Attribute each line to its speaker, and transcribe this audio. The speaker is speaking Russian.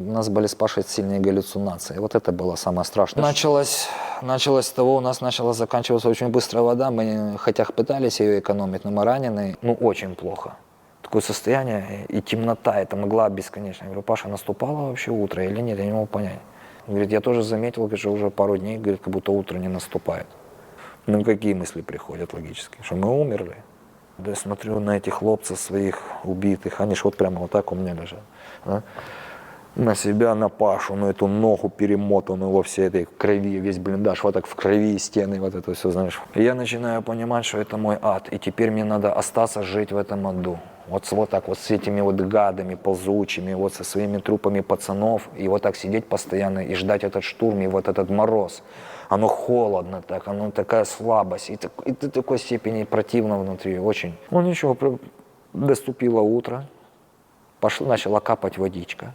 Speaker 1: У нас были с Пашей сильные галлюцинации. Вот это было самое страшное. Началось, началось с того, у нас начала заканчиваться очень быстро вода. Мы хотя пытались ее экономить, но мы ранены. Ну, очень плохо. Такое состояние и темнота, это мгла бесконечная. Я говорю, Паша, наступало вообще утро или нет? Я не могу понять. Он говорит, я тоже заметил, что уже пару дней, говорит, как будто утро не наступает. Ну, какие мысли приходят логические? Что мы умерли? Да я смотрю на этих хлопцев своих убитых, они ж вот прямо вот так у меня лежат. а. На себя, на Пашу, на эту ногу перемотанную во всей этой крови, весь блиндаж, вот так в крови, стены, вот это все, знаешь. Я начинаю понимать, что это мой ад, и теперь мне надо остаться жить в этом аду. Вот, вот так вот с этими вот гадами ползучими, вот со своими трупами пацанов, и вот так сидеть постоянно и ждать этот штурм, и вот этот мороз. Оно холодно так, оно такая слабость, и, так, и до такой степени противно внутри, очень. Ну ничего, доступило утро, Пошла, начала капать водичка.